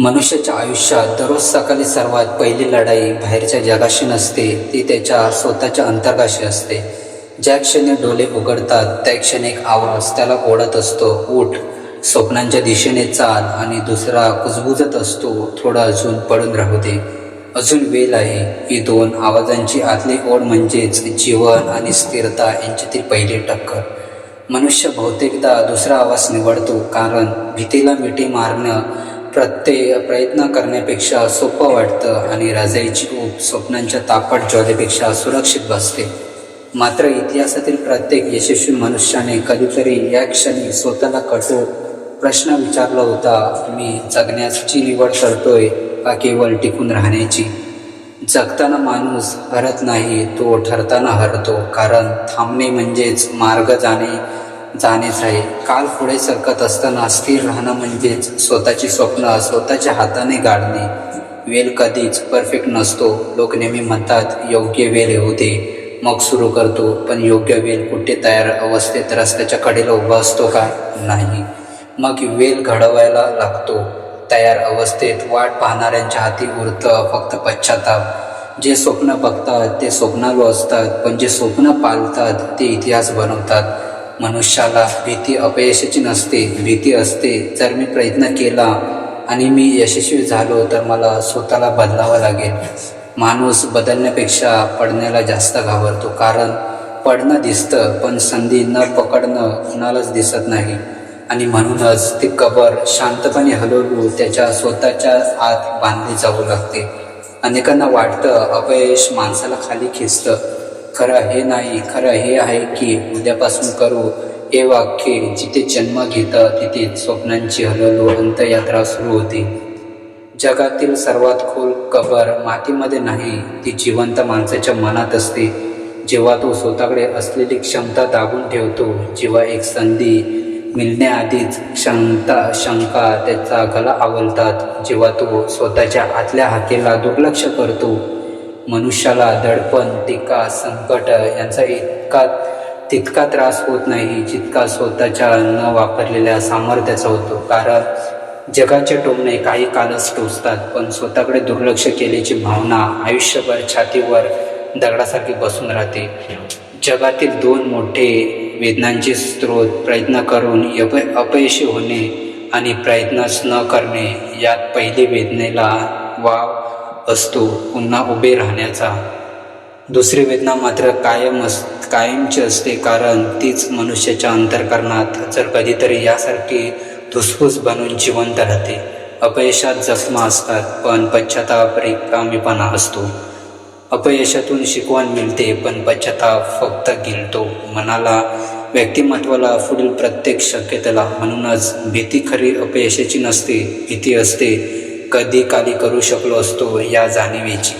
मनुष्याच्या आयुष्यात दररोज सकाळी सर्वात पहिली लढाई बाहेरच्या जगाशी नसते ती त्याच्या स्वतःच्या अंतर्गाशी असते. ज्या क्षणी डोले उघडतात त्या क्षणी एक आवाज त्याला ओढत असतो. उठ स्वप्नांच्या दिशेने चाल आणि दुसरा कुजबुजत असतो. थोडा अजून पडून राहू दे. अजून वेल आहे. ही दोन आवाजांची आतली ओढ म्हणजेच जीवन आणि स्थिरता यांच्यातील पहिली टक्कर. मनुष्य बहुतेकदा दुसरा आवाज निवडतो कारण भीतीला मिठी मारणं प्रत्येक प्रयत्न करण्यापेक्षा सोपं वाटतं आणि रजाईची ऊब स्वप्नांच्या तापट ज्वालेपेक्षा सुरक्षित बसते. मात्र इतिहासातील प्रत्येक यशस्वी मनुष्याने कधीतरी या क्षणी स्वतःला कठोर प्रश्न विचारला होता मी जगण्याची निवड करतोय का केवळ टिकून राहण्याची? जगताना माणूस हरत नाही तो ठरताना हरतो. कारण थांबणे म्हणजेच मार्ग जाणे जाणेच आहे काल पुढे सरकत असताना स्थिर राहणं म्हणजेच स्वतःची स्वप्न स्वतःच्या हाताने गाडणे. वेल कधीच परफेक्ट नसतो. लोक नेहमी म्हणतात योग्य वेल येऊ दे. मग सुरू करतो पण योग्य वेल कुठे तयार अवस्थेत रस्त्याच्या कडेला उभा असतो का? नाही. मग वेल घडवायला लागतो. तयार अवस्थेत वाट पाहणाऱ्यांच्या हाती उरतं फक्त पश्चाताप. जे स्वप्न बघतात ते स्वप्नालू असतात पण जे स्वप्न पालतात ते इतिहास बनवतात. मनुष्याला भीती अपयशाची नसते भीती असते जर मी प्रयत्न केला आणि मी यशस्वी झालो तर मला स्वतःला बदलावं लागेल. माणूस बदलण्यापेक्षा पडण्याला जास्त घाबरतो कारण पडणं दिसतं पण संधी न पकडणं कुणालाच दिसत नाही. आणि म्हणूनच ती कबर शांतपणे हलवू त्याच्या स्वतःच्या आत बांधली जाऊ लागते. अनेकांना वाटतं अपयश माणसाला खाली खेचतं. खरं हे नाही खरं हे आहे की उद्यापासून करू हे वाक्य जिथे जन्म घेतं तिथे स्वप्नांची हलवलू अंतयात्रा सुरू होते. जगातील सर्वात खोल कबर मातीमध्ये नाही ती जिवंत माणसाच्या मनात असते. जेव्हा तो स्वतःकडे असलेली क्षमता दाबून ठेवतो जेव्हा एक संधी मिळण्याआधीच क्षमता शंका त्याचा गला आवलतात जेव्हा तो स्वतःच्या आतल्या हाकेला दुर्लक्ष करतो मनुष्याला दडपण टीका संकट यांचा इतका तितका त्रास होत नाही जितका स्वतःच्या न वापरलेल्या सामर्थ्याचा होतो. कारण जगाचे टोमणे काही कालच टोचतात पण स्वतःकडे दुर्लक्ष केल्याची भावना आयुष्यभर छातीवर दगडासारखी बसून राहते. जगातील दोन मोठे वेदनांचे स्रोत प्रयत्न करून अप अपयशी होणे आणि प्रयत्नच न करणे यात पहिली वेदनेला वाव असतो पुन्हा उभे राहण्याचा. दुसरी वेदना मात्र कायम अस कायमची असते कारण तीच मनुष्याच्या अंतर्करणात जर कधीतरी यासारखी धुसफूस बनून जिवंत राहते. अपयशात जखमा असतात पण पश्चाताप रिकामीपणा असतो. अपयशातून शिकवण मिळते पण पश्चाताप फक्त गिलतो मनाला व्यक्तिमत्वाला पुढील प्रत्येक शक्यतेला म्हणूनच भीती खरी अपयशाची नसते भीती असते. कधी काली करू शकलो असतो या जाणीवेची.